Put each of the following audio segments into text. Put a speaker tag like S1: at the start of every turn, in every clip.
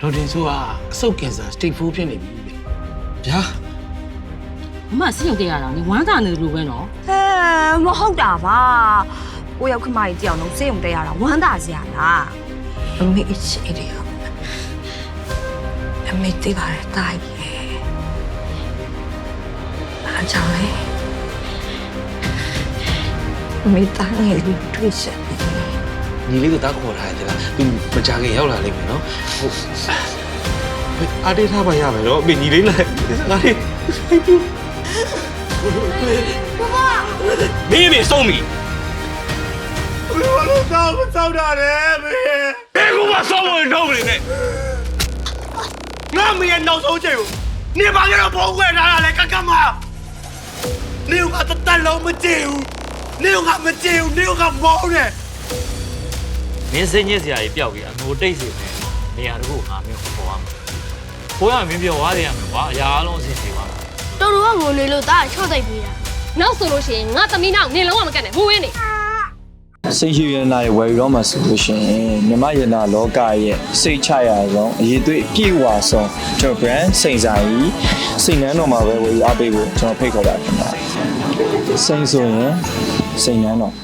S1: ဒေါက်တင်ဆိုကအဆုတ်ကင်ဆာ stage 4ဖြစ်နေပြီလေ
S2: ဗျာ
S3: အမစိတ်ုံတက်ရတာနေဝမ်းသာနေတယ်လို့ပဲနော်
S4: ဟဲမဟုတ်တာပါကိုရောက်ခမကြီးတယောက်လုံးစေုံတက်ရတာဝမ်းသာစရာလားအမေအချစ်တယ်အမေသိပါတယ်တာကြီးအားကြောင့်လေအမေတာငယ်လေးတွေ့ချက်တယ်
S1: ညီလေးကိုတားခေါ်ထားရတယ်လားသူမကြခင်ရောက်လာလိမ့်မယ်နော်ဟုတ်အားတေးထားပါရမယ်နော်အမေညီလေးလိုက်ငါလေးမင်းမေဆုံးပြီ
S5: ဘယ်လိုတော့မစောက်တာလဲမေ
S1: ဘယ်ကူမှဆုံးမလို့နေနဲ့
S5: ငါမေရဲ့နောက်ဆုံးချိန်ကိုနေပါကြတော့ဘုံခွဲထားတာလေကကမနေကတတလုံးမကြည့်ဘူးနေကမကြည့်ဘူးနေကမောင်းတယ်
S6: မင်းစိတ်ညစ်စရာကြီးပျောက်ပြီးအငိုတိတ်စီမယ်နေရာတခုငါမျိုးပေါ်ရမယ်ဘိုးရမင်းပြောသွားတယ်ရမယ်ကွာအရာအလုံးအဆင်ပြေပါလား
S7: တော်တော်ကငိုနေလို့ဒါချော့တိုက်ပေးတာနောက်ဆိုလို့ရှိရင်ငါသမီးနောက်နေလုံးဝမကတ်နဲ့ဘူးဝင်းနေ
S2: စိတ်ရှိရနာရဲ့ဝယ်ယူတော့မှဆိုလို့ရှိရင်မြမရနာလောကရဲ့စိတ်ချရဆုံးအရေးသွေးအပြည့်အဝဆုံးကျွန်တော် brand စိန်ဆိုင်ကြီးစိန်နန်းတော်မှာပဲဝယ်ယူအားပေးဖို့ကျွန်တော်ဖိတ်ခေါ်ပါတယ်ခင်ဗျာစိန်ဆိုရင်စိန်နန်းတော်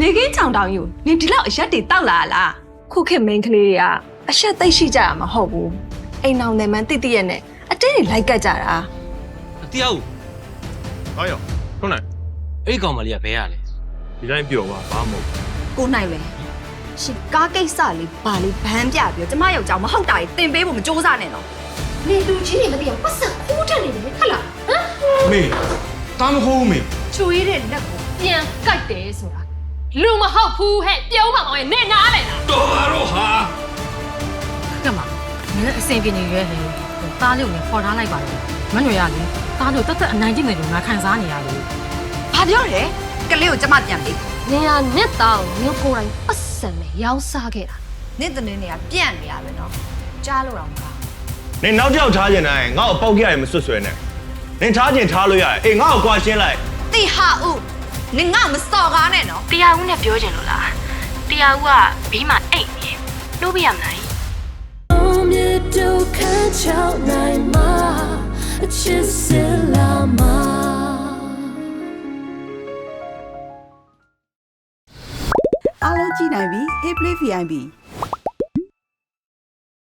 S4: နေကင်းချောင်တောင်ယူနင်ဒီလောက်အရက်တွေတောက်လာလားခုခေတ်မိန်းကလေးတွေကအရက်သိပ်ရှိကြတာမဟုတ်ဘူးအိမ်အောင်နယ်မန်းတိတိရဲ့နဲ့အတင်းတွေလိုက်ကတ်ကြတာ
S6: တရားဦး
S5: ဟောရောဟုတ်လား
S6: အဲ့ဒီကောင်မလေးကဘဲရလဲ
S5: ဒီတိုင်းပြောပါဘာမဟုတ်
S4: ကိုနိုင်လေရှင်ကားကိစ္စလေးဘာလေးဘန်းပြပြီးတော့ကျမယောက်ျားမဟုတ်တာကြီးတင်ပေးဖို့မစူးစမ်းနဲ့နော်
S7: နေသူကြီးတွေမသိအောင်ပတ်စံခိုးတက်နေတယ်ဟဟလားဟမ်
S5: မေတာမဟုတ်ဘူးမေ
S4: ချွေးတဲ့လက်ကို
S7: ပြန်ကြိုက်တယ်ဆိုတာ လူမဟုတ်ဘူးဟဲ့ပြုံးမမောင်ရဲ့နေနားလေလား
S1: တော်ပါတော့ဟာ
S3: ကမမင်းအစင်ပြနေရွယ်ဟဲ့သားလေးကိုလည်းခေါ်ထားလိုက်ပါလေမနှွေရလေသားလေးကိုတက်တက်အနိုင်ကျင့်တယ်လို့ငါခံစားနေရတယ်
S4: ဘာပြောလဲကလေးကိုကျမပြန်ပေး
S7: နေရာနဲ့တောင်မျိုးကိုယ်တိုင်ပတ်စံနဲ့ရောင်းစားခဲ့တာ
S4: နင့်တနေနေကပြန့်နေရပဲနော်ကြားလို့တော့မကောင်း
S5: နေနောက်တစ်ယောက်ထားကျင်တိုင်းငါ့ကိုပေါက်ကြရတယ်မဆွတ်ဆွဲနဲ့နင်ထားကျင်ထားလို့ရတယ်အေးငါ့ကိုကွာရှင်းလိုက်
S4: တိဟာဦး နင်ငါမစော်ကားနဲ့နော်
S8: တရားဦးနဲ့ပြောချင်လို့လားတရားဦးကဘေးမှာအိတ်နေနှိုးပြရမလား
S9: မြတ်ဒုက္ခချောင်းနိုင်မှာအချစ်စလာမှာ
S10: အားလုံးကြည့်နိုင်ပြီ Hey Play VIP